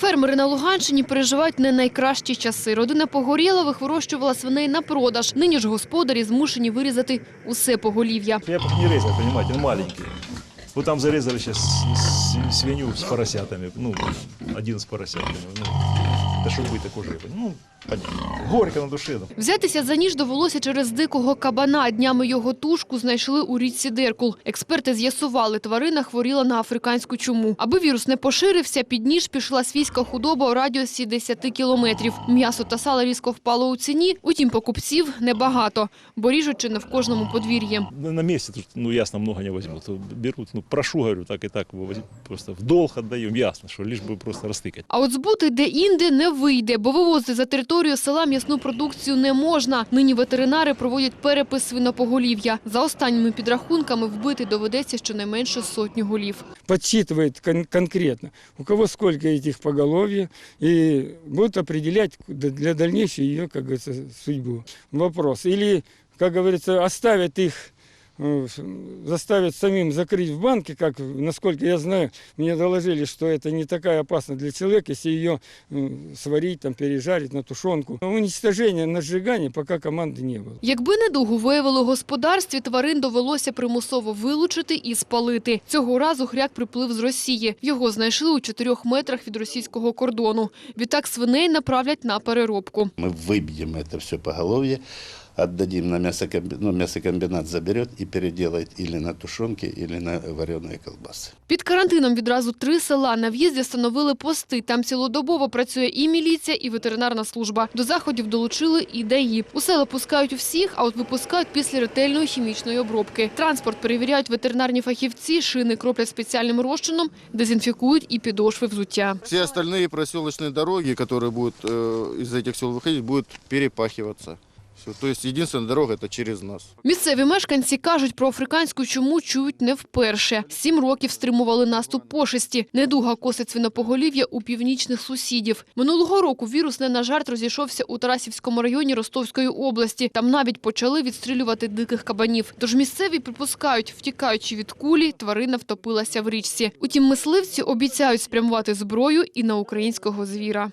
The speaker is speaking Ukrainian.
Фермери на Луганщині переживають не найкращі часи. Родина Погорєлових вирощувала свиней на продаж. Нині ж господарі змушені вирізати усе поголів'я. Я б не різав, розумієте, він маленький. Вот там зарізали ще свиню з поросятами, ну, один з поросятами, ну, да что будет такой рыбы, ну, понятно. Горько на душе, ну. Взятися за ніж довелося через дикого кабана. Днями його тушку знайшли у річці Деркул. Експерти з'ясували, тварина хворіла на африканську чуму. Аби вірус не поширився, під ніж пішла свійська худоба у радіусі 10 кілометрів. М'ясо та сало різко впало у ціні, утім покупців небагато, бо ріжуть чи не в кожному подвір'ї. На на месте, тут, ну, ясно, много не возьмут. Берут, ну, прошу, говорю, так и так, возьмут, просто в долг отдаем, ясно, что лишь бы просто растыкать. А от збути де-інде не вийде, бо вивозити за територію села м'ясну продукцію не можна. Нині ветеринари проводять перепис свинопоголів'я. За останніми підрахунками вбити доведеться щонайменше сотню голів. подсчитывает кон- конкретно, у кого сколько этих поголовья, и будут определять д- для дальнейшей ее, как говорится, судьбу. Вопрос. Или, как говорится, оставят их, э, с- заставят самим закрыть в банке, как, насколько я знаю, мне доложили, что это не такая опасна для человека, если ее э, сварить, там, пережарить на тушенку. Уничтожение на сжигание пока команды не было. Якби недугу виявили у господарстві, тварин довелося примусово вилучити і спалити. Цього разу хряк приплив з Росії. Його знайшли у чотирьох метрах від російського кордону. Відтак свиней направлять на переробку. Мы выбьем это все поголовье, отдадим на мясокомбинат, ну, мясокомбинат заберет и переделает или на тушенки, или на вареные колбасы. Під карантином відразу три села на в'їзді встановили пости. Там цілодобово працює і міліція, і ветеринарна служба. До заходів долучили і ДАІ. У села пускають всіх, а от випускають після ретельної хімічної обробки. Транспорт перевіряють ветеринарні фахівці, шини кроплять спеціальним розчином, дезінфікують і підошви взуття. Все остальные проселочные дороги, которые будут э, из этих сел выходить, будут Всё. То есть единственная дорога это через нас. Місцеві мешканці кажуть, про африканську чуму чують не вперше. Сім років стримували наступ пошесті. Недуга косить свинопоголів'я у північних сусідів. Минулого року вірус не на жарт розійшовся у Тарасівському районі Ростовської області. Там навіть почали відстрілювати диких кабанів. Тож місцеві припускають, втікаючи від кулі, тварина втопилася в річці. Утім, мисливці обіцяють спрямувати зброю і на українського звіра.